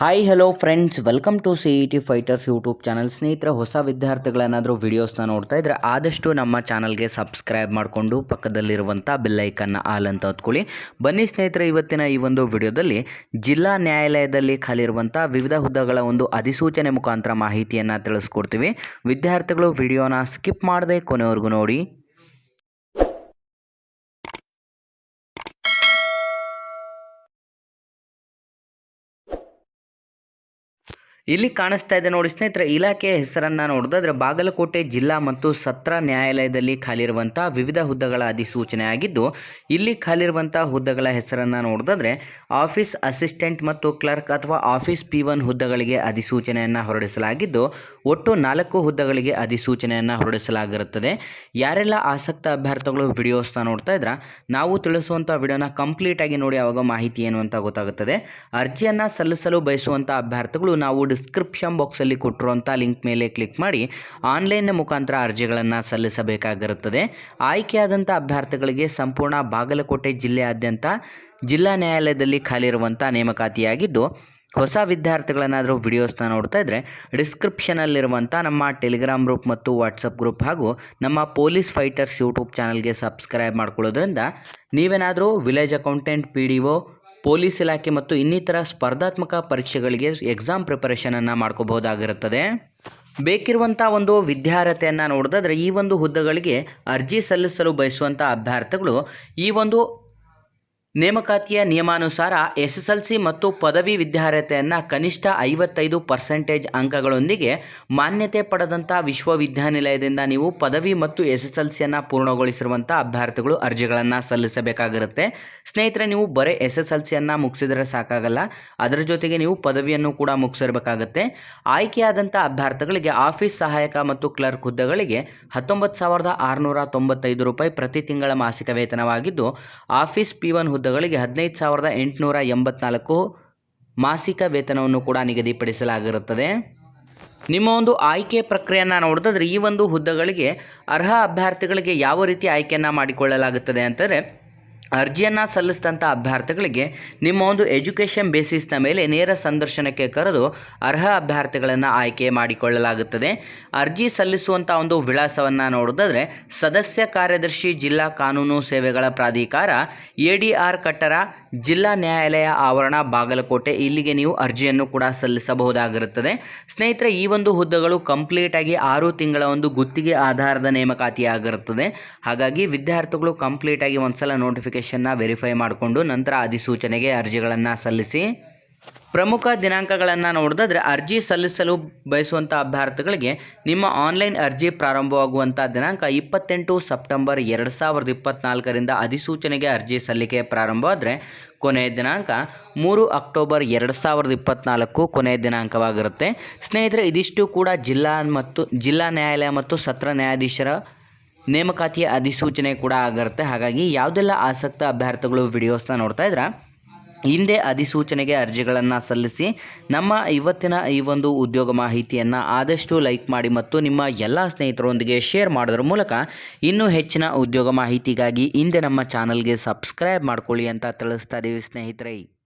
Hi hello friends welcome to C E T fighters YouTube channel ಸ್ನೇಹಿತರೆ, ಹೊಸ ವಿದ್ಯಾರ್ಥಿಗಳೇನಾದರೂ ವಿಡಿಯೋಸ್ನ ನೋಡ್ತಾ ಇದ್ದರೆ ಆದಷ್ಟು ನಮ್ಮ ಚಾನಲ್ಗೆ ಸಬ್ಸ್ಕ್ರೈಬ್ ಮಾಡಿಕೊಂಡು ಪಕ್ಕದಲ್ಲಿರುವಂಥ ಬೆಲ್ಲೈಕನ್ನ ಆಲ್ ಅಂತ ಹೊತ್ಕೊಳ್ಳಿ. ಬನ್ನಿ ಸ್ನೇಹಿತರೆ, ಇವತ್ತಿನ ಈ ಒಂದು ವಿಡಿಯೋದಲ್ಲಿ ಜಿಲ್ಲಾ ನ್ಯಾಯಾಲಯದಲ್ಲಿ ಖಾಲಿರುವಂಥ ವಿವಿಧ ಹುದ್ದೆಗಳ ಒಂದು ಅಧಿಸೂಚನೆ ಮುಖಾಂತರ ಮಾಹಿತಿಯನ್ನು ತಿಳಿಸ್ಕೊಡ್ತೀವಿ. ವಿದ್ಯಾರ್ಥಿಗಳು ವಿಡಿಯೋನ ಸ್ಕಿಪ್ ಮಾಡದೆ ಕೊನೆವರೆಗೂ ನೋಡಿ. ಇಲ್ಲಿ ಕಾಣಿಸ್ತಾ ಇದೆ ನೋಡಿ ಸ್ನೇಹಿತರೆ, ಇಲಾಖೆಯ ಹೆಸರನ್ನು ನೋಡಿದ್ರೆ ಬಾಗಲಕೋಟೆ ಜಿಲ್ಲಾ ಮತ್ತು ಸತ್ರ ನ್ಯಾಯಾಲಯದಲ್ಲಿ ಖಾಲಿರುವಂಥ ವಿವಿಧ ಹುದ್ದೆಗಳ ಅಧಿಸೂಚನೆ ಆಗಿದ್ದು ಇಲ್ಲಿ ಖಾಲಿರುವಂಥ ಹುದ್ದೆಗಳ ಹೆಸರನ್ನು ನೋಡಿದ್ರೆ ಆಫೀಸ್ ಅಸಿಸ್ಟೆಂಟ್ ಮತ್ತು ಕ್ಲರ್ಕ್ ಅಥವಾ ಆಫೀಸ್ ಪಿ ಒನ್ ಹುದ್ದೆಗಳಿಗೆ ಅಧಿಸೂಚನೆಯನ್ನು ಹೊರಡಿಸಲಾಗಿದ್ದು, ಒಟ್ಟು ನಾಲ್ಕು ಹುದ್ದೆಗಳಿಗೆ ಅಧಿಸೂಚನೆಯನ್ನು ಹೊರಡಿಸಲಾಗಿರುತ್ತದೆ. ಯಾರೆಲ್ಲ ಆಸಕ್ತ ಅಭ್ಯರ್ಥಿಗಳು ವಿಡಿಯೋಸ್ನ ನೋಡ್ತಾ ಇದ್ರ, ನಾವು ತಿಳಿಸುವಂಥ ವಿಡಿಯೋನ ಕಂಪ್ಲೀಟಾಗಿ ನೋಡಿ ಆವಾಗ ಮಾಹಿತಿ ಏನು ಅಂತ ಗೊತ್ತಾಗುತ್ತದೆ. ಅರ್ಜಿಯನ್ನು ಸಲ್ಲಿಸಲು ಬಯಸುವಂಥ ಅಭ್ಯರ್ಥಿಗಳು ನಾವು ಡಿಸ್ಕ್ರಿಪ್ಷನ್ ಬಾಕ್ಸಲ್ಲಿ ಕೊಟ್ಟಿರುವಂಥ ಲಿಂಕ್ ಮೇಲೆ ಕ್ಲಿಕ್ ಮಾಡಿ ಆನ್ಲೈನ್ನ ಮುಖಾಂತರ ಅರ್ಜಿಗಳನ್ನು ಸಲ್ಲಿಸಬೇಕಾಗಿರುತ್ತದೆ. ಆಯ್ಕೆಯಾದಂಥ ಅಭ್ಯರ್ಥಿಗಳಿಗೆ ಸಂಪೂರ್ಣ ಬಾಗಲಕೋಟೆ ಜಿಲ್ಲೆಯಾದ್ಯಂತ ಜಿಲ್ಲಾ ನ್ಯಾಯಾಲಯದಲ್ಲಿ ಖಾಲಿರುವಂಥ ನೇಮಕಾತಿಯಾಗಿದ್ದು, ಹೊಸ ವಿದ್ಯಾರ್ಥಿಗಳನ್ನಾದರೂ ವಿಡಿಯೋಸ್ನ ನೋಡ್ತಾ ಇದ್ದರೆ ಡಿಸ್ಕ್ರಿಪ್ಷನಲ್ಲಿರುವಂಥ ನಮ್ಮ ಟೆಲಿಗ್ರಾಮ್ ಗ್ರೂಪ್ ಮತ್ತು ವಾಟ್ಸಪ್ ಗ್ರೂಪ್ ಹಾಗೂ ನಮ್ಮ ಪೊಲೀಸ್ ಫೈಟರ್ಸ್ ಯೂಟ್ಯೂಬ್ ಚಾನಲ್ಗೆ ಸಬ್ಸ್ಕ್ರೈಬ್ ಮಾಡ್ಕೊಳ್ಳೋದ್ರಿಂದ ನೀವೇನಾದರೂ village accountant P D O police ಇಲಾಖೆ ಮತ್ತು ಇನ್ನಿತರ ಸ್ಪರ್ಧಾತ್ಮಕ ಪರೀಕ್ಷೆಗಳಿಗೆ ಎಕ್ಸಾಮ್ ಪ್ರಿಪರೇಷನನ್ನು ಮಾಡ್ಕೋಬಹುದಾಗಿರುತ್ತದೆ. ಬೇಕಿರುವಂಥ ಒಂದು ವಿದ್ಯಾರ್ಹತೆಯನ್ನು ನೋಡಿದ್ರೆ ಈ ಒಂದು ಹುದ್ದೆಗಳಿಗೆ ಅರ್ಜಿ ಸಲ್ಲಿಸಲು ಬಯಸುವಂಥ ಅಭ್ಯರ್ಥಿಗಳು ಈ ಒಂದು ನೇಮಕಾತಿಯ ನಿಯಮಾನುಸಾರ ಎಸ್ ಎಸ್ ಎಲ್ ಸಿ ಮತ್ತು ಪದವಿ ವಿದ್ಯಾರ್ಹತೆಯನ್ನು ಕನಿಷ್ಠ ಐವತ್ತೈದು ಪರ್ಸೆಂಟೇಜ್ ಅಂಕಗಳೊಂದಿಗೆ ಮಾನ್ಯತೆ ಪಡೆದಂಥ ವಿಶ್ವವಿದ್ಯಾನಿಲಯದಿಂದ ನೀವು ಪದವಿ ಮತ್ತು ಎಸ್ ಎಸ್ ಎಲ್ ಸಿಯನ್ನು ಪೂರ್ಣಗೊಳಿಸಿರುವಂಥ ಅಭ್ಯರ್ಥಿಗಳು ಅರ್ಜಿಗಳನ್ನು ಸಲ್ಲಿಸಬೇಕಾಗಿರುತ್ತೆ. ಸ್ನೇಹಿತರೆ, ನೀವು ಬರೀ ಎಸ್ ಎಸ್ ಎಲ್ ಸಿಯನ್ನು ಮುಗಿಸಿದರೆ ಸಾಕಾಗಲ್ಲ. ಅದರ ಜೊತೆಗೆ ನೀವು ಪದವಿಯನ್ನು ಕೂಡ ಮುಗಿಸಿರಬೇಕಾಗತ್ತೆ. ಆಯ್ಕೆಯಾದಂಥ ಅಭ್ಯರ್ಥಿಗಳಿಗೆ ಆಫೀಸ್ ಸಹಾಯಕ ಮತ್ತು ಕ್ಲರ್ಕ್ ಹುದ್ದೆಗಳಿಗೆ ಹತ್ತೊಂಬತ್ತು ಸಾವಿರದ ಆರುನೂರ ತೊಂಬತ್ತೈದು ರೂಪಾಯಿ ಪ್ರತಿ ತಿಂಗಳ ಮಾಸಿಕ ವೇತನವಾಗಿದ್ದು, ಆಫೀಸ್ ಪಿ ಒನ್ ಹುದ್ದೆಗಳಿಗೆ ಹದಿನೈದು ಸಾವಿರದ ಎಂಟುನೂರ ಎಂಬತ್ನಾಲ್ಕು ಮಾಸಿಕ ವೇತನವನ್ನು ಕೂಡ ನಿಗದಿಪಡಿಸಲಾಗಿರುತ್ತದೆ. ನಿಮ್ಮ ಒಂದು ಆಯ್ಕೆ ಪ್ರಕ್ರಿಯೆಯನ್ನು ನೋಡಿದ್ರೆ ಈ ಒಂದು ಹುದ್ದೆಗಳಿಗೆ ಅರ್ಹ ಅಭ್ಯರ್ಥಿಗಳಿಗೆ ಯಾವ ರೀತಿ ಆಯ್ಕೆಯನ್ನು ಮಾಡಿಕೊಳ್ಳಲಾಗುತ್ತದೆ ಅಂತಂದರೆ ಅರ್ಜಿಯನ್ನು ಸಲ್ಲಿಸಿದಂಥ ಅಭ್ಯರ್ಥಿಗಳಿಗೆ ನಿಮ್ಮ ಒಂದು ಎಜುಕೇಷನ್ ಬೇಸಿಸ್ನ ಮೇಲೆ ನೇರ ಸಂದರ್ಶನಕ್ಕೆ ಕರೆದು ಅರ್ಹ ಅಭ್ಯರ್ಥಿಗಳನ್ನು ಆಯ್ಕೆ ಮಾಡಿಕೊಳ್ಳಲಾಗುತ್ತದೆ. ಅರ್ಜಿ ಸಲ್ಲಿಸುವಂಥ ಒಂದು ವಿಳಾಸವನ್ನು ನೋಡೋದಾದರೆ ಸದಸ್ಯ ಕಾರ್ಯದರ್ಶಿ ಜಿಲ್ಲಾ ಕಾನೂನು ಸೇವೆಗಳ ಪ್ರಾಧಿಕಾರ, ಎ ಡಿ ಆರ್ ಕಟ್ಟರ ಜಿಲ್ಲಾ ನ್ಯಾಯಾಲಯ ಆವರಣ ಬಾಗಲಕೋಟೆ. ಇಲ್ಲಿಗೆ ನೀವು ಅರ್ಜಿಯನ್ನು ಕೂಡ ಸಲ್ಲಿಸಬಹುದಾಗಿರುತ್ತದೆ. ಸ್ನೇಹಿತರೆ, ಈ ಒಂದು ಹುದ್ದೆಗಳು ಕಂಪ್ಲೀಟಾಗಿ ಆರು ತಿಂಗಳ ಒಂದು ಗುತ್ತಿಗೆ ಆಧಾರದ ನೇಮಕಾತಿಯಾಗಿರುತ್ತದೆ. ಹಾಗಾಗಿ ವಿದ್ಯಾರ್ಥಿಗಳು ಕಂಪ್ಲೀಟಾಗಿ ಒಂದ್ಸಲ ನೋಟಿಫಿಕೇಶನ್ನ ವೆರಿಫೈ ಮಾಡಿಕೊಂಡು ನಂತರ ಅಧಿಸೂಚನೆಗೆ ಅರ್ಜಿಗಳನ್ನು ಸಲ್ಲಿಸಿ, ಪ್ರಮುಖ ದಿನಾಂಕಗಳನ್ನು ನೋಡಿದ್ರೆ ಅರ್ಜಿ ಸಲ್ಲಿಸಲು ಬಯಸುವಂಥ ಅಭ್ಯರ್ಥಿಗಳಿಗೆ ನಿಮ್ಮ ಆನ್ಲೈನ್ ಅರ್ಜಿ ಪ್ರಾರಂಭವಾಗುವಂಥ ದಿನಾಂಕ ಇಪ್ಪತ್ತೆಂಟು ಸೆಪ್ಟೆಂಬರ್ ಎರಡು ಸಾವಿರದ ಇಪ್ಪತ್ತ್ನಾಲ್ಕರಿಂದ ಅಧಿಸೂಚನೆಗೆ ಅರ್ಜಿ ಸಲ್ಲಿಕೆ ಪ್ರಾರಂಭವಾದರೆ ಕೊನೆಯ ದಿನಾಂಕ ಮೂರು ಅಕ್ಟೋಬರ್ ಎರಡು ಸಾವಿರದ ಇಪ್ಪತ್ತ್ನಾಲ್ಕು ಕೊನೆಯ ದಿನಾಂಕವಾಗಿರುತ್ತೆ. ಸ್ನೇಹಿತರೆ, ಇದಿಷ್ಟು ಕೂಡ ಜಿಲ್ಲಾ ಮತ್ತು ಜಿಲ್ಲಾ ನ್ಯಾಯಾಲಯ ಮತ್ತು ಸತ್ರ ನ್ಯಾಯಾಧೀಶರ ನೇಮಕಾತಿಯ ಅಧಿಸೂಚನೆ ಕೂಡ ಆಗಿರುತ್ತೆ ಹಾಗಾಗಿ ಯಾವುದೆಲ್ಲ ಆಸಕ್ತ ಅಭ್ಯರ್ಥಿಗಳು ವಿಡಿಯೋಸ್ನ ನೋಡ್ತಾ ಇದ್ರೆ, ಹಿಂದೆ ಅಧಿಸೂಚನೆಗೆ ಅರ್ಜಿಗಳನ್ನು ಸಲ್ಲಿಸಿ ನಮ್ಮ ಇವತ್ತಿನ ಈ ಒಂದು ಉದ್ಯೋಗ ಮಾಹಿತಿಯನ್ನು ಆದಷ್ಟು ಲೈಕ್ ಮಾಡಿ ಮತ್ತು ನಿಮ್ಮ ಎಲ್ಲ ಸ್ನೇಹಿತರೊಂದಿಗೆ ಶೇರ್ ಮಾಡೋದ್ರ ಮೂಲಕ ಇನ್ನೂ ಹೆಚ್ಚಿನ ಉದ್ಯೋಗ ಮಾಹಿತಿಗಾಗಿ ಹಿಂದೆ ನಮ್ಮ ಚಾನಲ್ಗೆ ಸಬ್ಸ್ಕ್ರೈಬ್ ಮಾಡ್ಕೊಳ್ಳಿ ಅಂತ ತಿಳಿಸ್ತಾ ಇದ್ದೀವಿ ಸ್ನೇಹಿತರೆ.